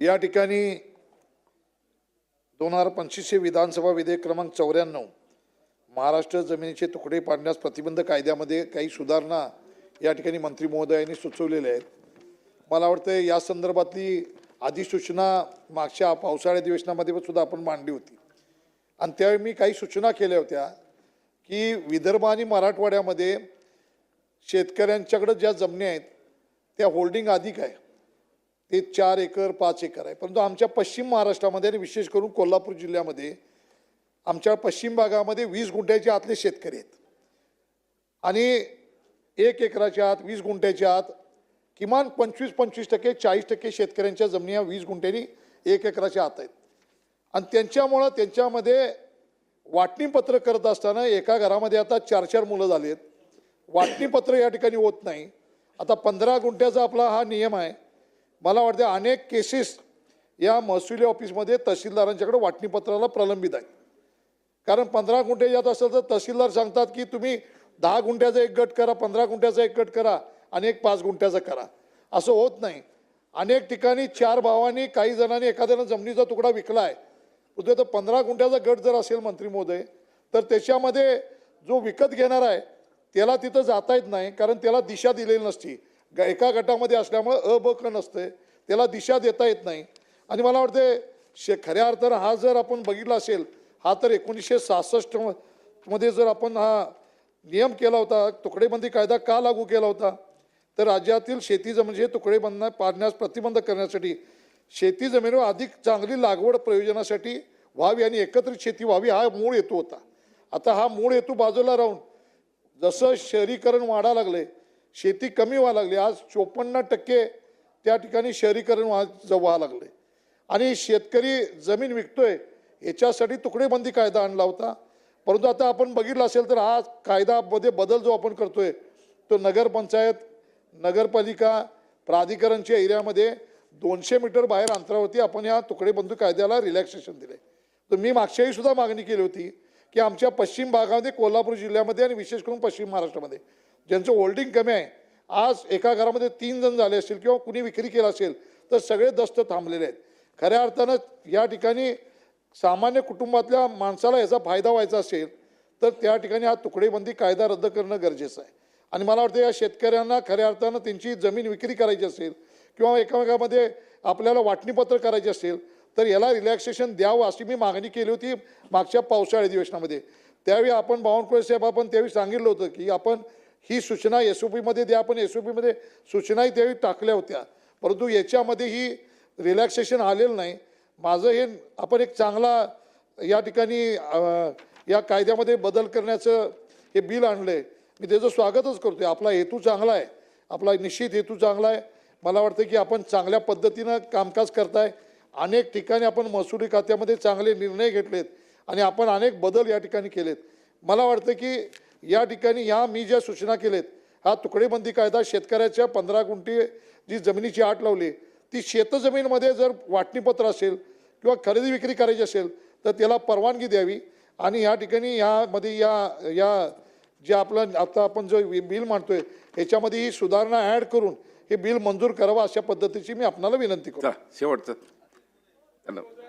या ठिकाणी दोन हजार पंचवीसशे विधानसभा विधेयक क्रमांक चौऱ्याण्णव महाराष्ट्र जमिनीचे तुकडे पाडण्यास प्रतिबंध कायद्यामध्ये काही सुधारणा या ठिकाणी मंत्री महोदयांनी सुचवलेल्या आहेत. मला वाटतं या संदर्भातली अधिसूचना मागच्या पावसाळ्या अधिवेशनामध्ये सुद्धा आपण मांडली होती. आणि त्यावेळी मी काही सूचना केल्या होत्या की विदर्भ आणि मराठवाड्यामध्ये शेतकऱ्यांच्याकडं ज्या जमिनी आहेत त्या होल्डिंग अधिक आहे. ते चार एकर पाच एकर आहे. परंतु आमच्या पश्चिम महाराष्ट्रामध्ये आणि विशेष करून कोल्हापूर जिल्ह्यामध्ये आमच्या पश्चिम भागामध्ये वीस गुंठ्याच्या आतले शेतकरी आहेत. आणि एक एकराच्या आत वीस गुंठ्याच्या आत किमान पंचवीस पंचवीस टक्के चाळीस टक्के शेतकऱ्यांच्या जमिनी या वीस गुंठ्यांनी एक एकराच्या आत आहेत. आणि त्यांच्यामुळं त्यांच्यामध्ये वाटणीपत्र करत असताना एका घरामध्ये आता चार चार मुलं झाली आहेत. वाटणीपत्र या ठिकाणी होत नाही. आता पंधरा गुंठ्याचा आपला हा नियम आहे. मला वाटते अनेक केसेस या महसुली ऑफिसमध्ये तहसीलदारांच्याकडे वाटणीपत्राला प्रलंबित आहेत. कारण पंधरा गुंठे यात असेल तर तहसीलदार सांगतात की तुम्ही दहा गुंठ्याचा एक गट करा पंधरा गुंठ्याचा एक गट करा आणि एक पाच गुंठ्याचा करा. असं होत नाही. अनेक ठिकाणी चार भावांनी काही जणांनी एखाद्यानं जमिनीचा तुकडा विकला आहे. उद्या तर पंधरा गुंठ्याचा गट जर असेल मंत्री महोदय तर त्याच्यामध्ये जो विकत घेणार आहे त्याला तिथं जाता येत नाही कारण त्याला दिशा दिलेली नसती. ग- एका गटामध्ये असल्यामुळं अ ब क नसते त्याला दिशा देता येत नाही. आणि मला वाटते शे खऱ्या अर्थानं हा जर आपण बघितला असेल हा तर एकोणीसशे सहासष्टमध्ये जर आपण हा नियम केला होता तुकडेबंदी कायदा का लागू केला होता? तर राज्यातील शेती जमिनीचे तुकडेबंद पाडण्यास प्रतिबंध करण्यासाठी शेती जमिनीवर अधिक चांगली लागवड प्रयोजनासाठी व्हावी आणि एकत्रित शेती व्हावी हा मूळ हेतू होता. आता हा मूळ हेतू बाजूला राहून जसं शहरीकरण वाढा लागले शेती कमी व्हायला लागली. आज चोपन्न टक्के त्या ठिकाणी शहरीकरण व्हा व्हायला लागले. आणि शेतकरी जमीन विकतोय याच्यासाठी तुकडेबंदी कायदा आणला होता. परंतु आता आपण बघितलं असेल तर हा कायदामध्ये बदल जो आपण करतोय तो नगरपंचायत नगरपालिका प्राधिकरणच्या एरियामध्ये दोनशे मीटर बाहेर अंतरावरती आपण या तुकडेबंदी कायद्याला रिलॅक्सेशन दिले तर मी मागच्याही सुद्धा मागणी केली होती की आमच्या पश्चिम भागामध्ये कोल्हापूर जिल्ह्यामध्ये आणि विशेष करून पश्चिम महाराष्ट्रामध्ये ज्यांचं होल्डिंग कमी आहे आज एका घरामध्ये तीन जण झाले असतील किंवा कुणी विक्री केला असेल तर सगळे दस्त थांबलेले आहेत. खऱ्या अर्थानं या ठिकाणी सामान्य कुटुंबातल्या माणसाला याचा फायदा व्हायचा असेल तर त्या ठिकाणी हा तुकडेबंदी कायदा रद्द करणं गरजेचं आहे. आणि मला वाटतं या शेतकऱ्यांना खऱ्या अर्थानं त्यांची जमीन विक्री करायची असेल किंवा एकामेकामध्ये आपल्याला वाटणीपत्र करायचे असेल तर याला रिलॅक्सेशन द्यावं अशी मी मागणी केली होती मागच्या पावसाळी अधिवेशनामध्ये. त्यावेळी आपण बावनकुळे साहेब आपण त्यावेळी सांगितलं होतं की आपण ही सूचना एस ओ पीमध्ये द्या आपण एस ओ पीमध्ये सूचनाही त्यावेळी टाकल्या होत्या. परंतु याच्यामध्ये ही रिलॅक्सेशन आलेलं नाही. माझं हे आपण एक चांगला या ठिकाणी या कायद्यामध्ये बदल करण्याचं हे बिल आणलं आहे मी त्याचं स्वागतच करतोय. आपला हेतू चांगला आहे. आपला निश्चित हेतू चांगला आहे. मला वाटतं की आपण चांगल्या पद्धतीनं कामकाज करताय. अनेक ठिकाणी आपण महसुली खात्यामध्ये चांगले निर्णय घेतलेत आणि आपण अनेक बदल या ठिकाणी केलेत. मला वाटतं की या ठिकाणी ह्या मी ज्या सूचना केलेत हा तुकडेबंदी कायदा शेतकऱ्याच्या पंधरा गुंठी जी जमिनीची आट लावली ती शेतजमीनमध्ये जर वाटणीपत्र असेल किंवा खरेदी विक्री करायची असेल तर त्याला परवानगी द्यावी. आणि या ठिकाणी यामध्ये या या जे आपलं आता आपण जो बिल मांडतोय ह्याच्यामध्ये ही सुधारणा ॲड करून हे बिल मंजूर करावं अशा पद्धतीची मी आपणाला विनंती करतो. शेवटचं. धन्यवाद.